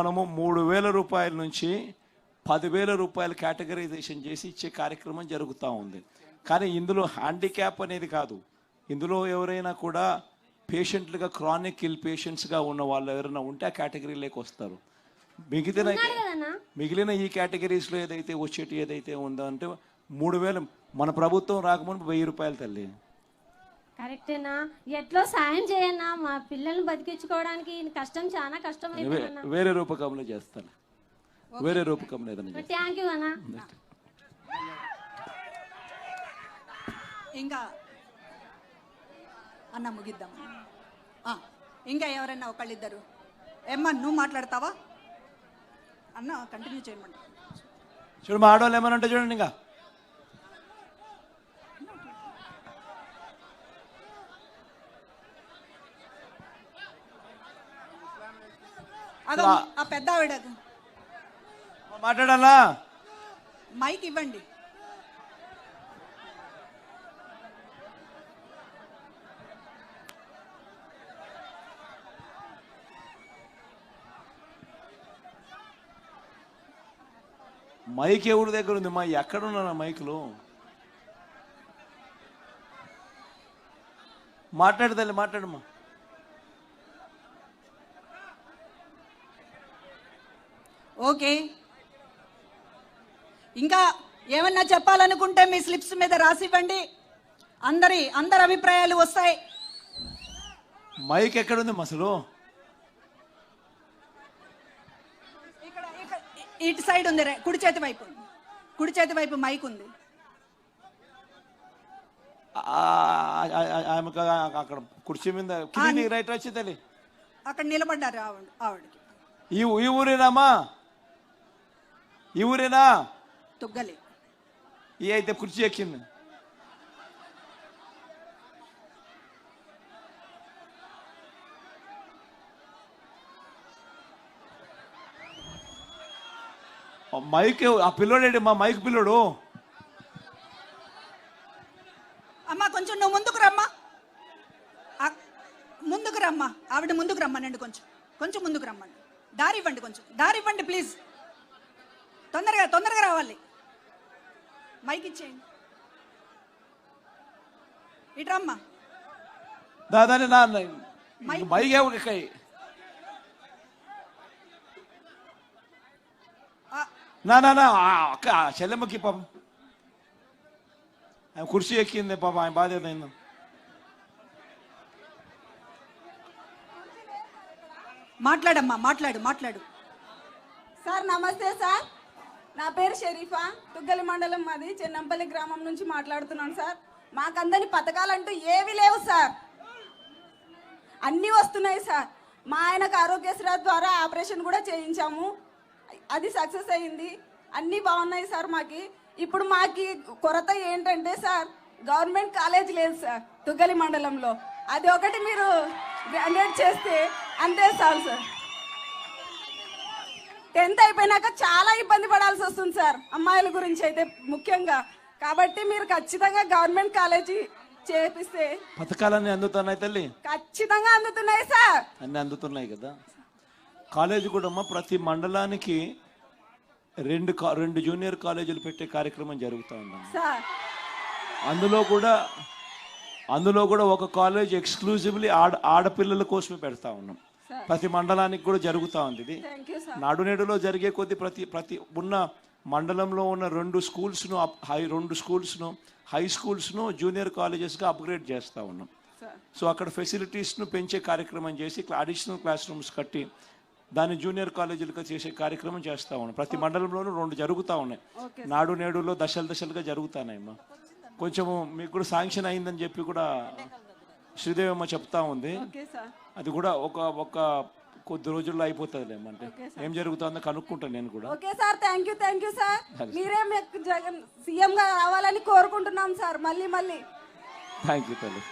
మనము మూడు వేల రూపాయల నుంచి పదివేల రూపాయల కేటగరైజేషన్ చేసి ఇచ్చే కార్యక్రమం జరుగుతూ ఉంది. కానీ ఇందులో హ్యాండిక్యాప్ అనేది కాదు. ఇందులో ఎవరైనా కూడా పేషెంట్లుగా క్రానిక్ ఇల్ పేషెంట్స్గా ఉన్న వాళ్ళు ఎవరైనా ఉంటే ఆ కేటగిరీలోకి వస్తారు. మిగిలిన మిగిలిన ఈ కేటగిరీస్లో ఏదైతే వచ్చేటి ఏదైతే ఉందో అంటే మూడు వేలు మన ప్రభుత్వం రాకముందు వెయ్యి రూపాయలు తల్లి. కరెక్టేనా? ఎట్లో సాయం చేయన్నా మా పిల్లల్ని బతికించుకోవడానికి కష్టం చాలా కష్టం వేరే రూపకంలో చేస్తాను. వేరే రూపకంలో ఏదైనా చేస్తాను. థ్యాంక్ యూ అన్నా. ఇంకా అన్న ముగిద్దాం. ఆ, ఇంకా ఎవరైనా ఒకళ్ళిద్దరు? ఏమ్మా నువ్వు మాట్లాడతావా? అన్న కంటిన్యూ చేయమంట చూడు మా ఆడవాళ్ళు ఏమన్నా అంటే చూడండి ఇంకా. ఆ పెద్ద ఆవిడ మాట్లాడాలా మైక్ ఇవ్వండి. మైక్ ఎవరి దగ్గర ఉంది? మా ఎక్కడ ఉన్నా మైకులు? మాట్లాడు తల్లి మాట్లాడమ్మా. ఓకే. ఇంకా ఏమన్నా చెప్పాలనుకుంటే మీ స్లిప్స్ మీద రాసివ్వండి. అందరి అందరి అభిప్రాయాలు వస్తాయి. మైక్ ఎక్కడ ఉంది అసలు ఇక్కడ ఇక్కడ ఇటు సైడ్ ఉంది రే, కుడి చేతి వైపు. కుడి చేతి వైపు మైక్ ఉంది. అక్కడ కుర్చీ మీద రైట్ వచ్చి తల్లి. అక్కడ నిలబడ్డారు ఆవిడ ఆవిడకి. ఈ ఈ ఊరేనామా ఈ ఊరేనా? తుగ్గలి. ఈ అయితే కుర్చీ ఎక్కింది. మైక్ ఆ పిల్లోడేంటి మా మైక్ పిల్లోడు? అమ్మా కొంచెం నువ్వు ముందుకు రమ్మా. ముందుకు రమ్మా. ఆవిడ ముందుకు రమ్మనండి కొంచెం. కొంచెం ముందుకు రమ్మండి. దారి ఇవ్వండి కొంచెం. దారి ఇవ్వండి ప్లీజ్. తొందరగా తొందరగా రావాలి. మైక్ ఇచ్చేయండి. ఇటు రమ్మా దాదాని నా మైక్. ఆ, నా నా నా ఆ అక్క చెల్లెమ్మకి పాపం. ఆమె కుర్చీ ఎక్కింది పాపం ఆయన బాధ్యత అయింది. మాట్లాడమ్మా మాట్లాడు మాట్లాడు. సార్ నమస్తే సార్. నా పేరు షరీఫా. తుగ్గలి మండలం మాది. చెన్నంపల్లి గ్రామం నుంచి మాట్లాడుతున్నాను సార్. మాకందరి పథకాలంటూ ఏవి లేవు సార్. అన్నీ వస్తున్నాయి సార్. మా ఆయనకు ఆరోగ్యశ్రీ ద్వారా ఆపరేషన్ కూడా చేయించాము. అది సక్సెస్ అయింది. అన్నీ బాగున్నాయి సార్ మాకి. ఇప్పుడు మాకి కొరత ఏంటంటే సార్ గవర్నమెంట్ కాలేజ్ లేదు సార్ తుగ్గలి మండలంలో. అది ఒకటి మీరు గ్రాండెడ్ చేస్తే అంతే చాలు సార్. టెన్త్ అయిపోయినాక చాలా ఇబ్బంది పడాల్సి వస్తుంది సార్. అమ్మాయిల గురించి అయితే ముఖ్యంగా. కాబట్టి మీరు ఖచ్చితంగా గవర్నమెంట్ కాలేజీ చేపిస్తే పథకాలన్నీ అందుతున్నాయి తల్లి. ఖచ్చితంగా అందుతున్నాయి సార్. అన్నీ అందుతున్నాయి కదా. కాలేజీ కూడా అమ్మ ప్రతి మండలానికి రెండు రెండు జూనియర్ కాలేజీలు పెట్టే కార్యక్రమం జరుగుతూ సార్. అందులో కూడా అందులో కూడా ఒక కాలేజ్ ఎక్స్క్లూజివ్లీ ఆడ ఆడపిల్లల కోసమే పెడతా ఉన్నాం. ప్రతి మండలానికి కూడా జరుగుతూ ఉంది ఇది. థ్యాంక్ యూ సార్ నాడు నేడులో జరిగే కొద్ది ప్రతి ప్రతి ఉన్న మండలంలో ఉన్న రెండు స్కూల్స్ను హై రెండు స్కూల్స్ను హై స్కూల్స్ను జూనియర్ కాలేజెస్గా అప్గ్రేడ్ చేస్తూ ఉన్నాం. సో అక్కడ ఫెసిలిటీస్ను పెంచే కార్యక్రమం చేసి అడిషనల్ క్లాస్ రూమ్స్ కట్టి దాన్ని జూనియర్ కాలేజీలుగా చేసే కార్యక్రమం చేస్తూ ఉన్నాం. ప్రతి మండలంలోనూ రెండు జరుగుతూ ఉన్నాయి. నాడు నేడులో దశలు దశలుగా జరుగుతున్నాయమ్మా కొంచెము మీకు కూడా శాంక్షన్ అయిందని చెప్పి కూడా శ్రీదేవమ్మ చెప్తా ఉంది. Okay sir. అది కూడా ఒక ఒక కొద్ది రోజుల్లో అయిపోతుంది అంటే. ఏం జరుగుతుందో కనుక్కుంటాను నేను కూడా. Okay sir thank you thank you sir. మీరే మీకు జగన్ సీఎం గా రావాలని కోరుకుంటున్నాం సార్ మళ్ళీ మళ్ళీ. థ్యాంక్ యూ తల్లి.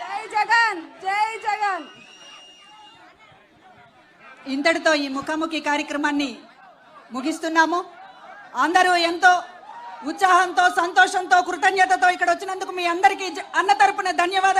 జై జగన్ జై జగన్. ఇంతటితో ఈ ముఖాముఖి కార్యక్రమాన్ని ముగిస్తున్నాము. అందరూ ఎంతో ఉత్సాహంతో సంతోషంతో కృతజ్ఞతతో ఇక్కడ వచ్చినందుకు మీ అందరికీ అన్న తరపున ధన్యవాదాలు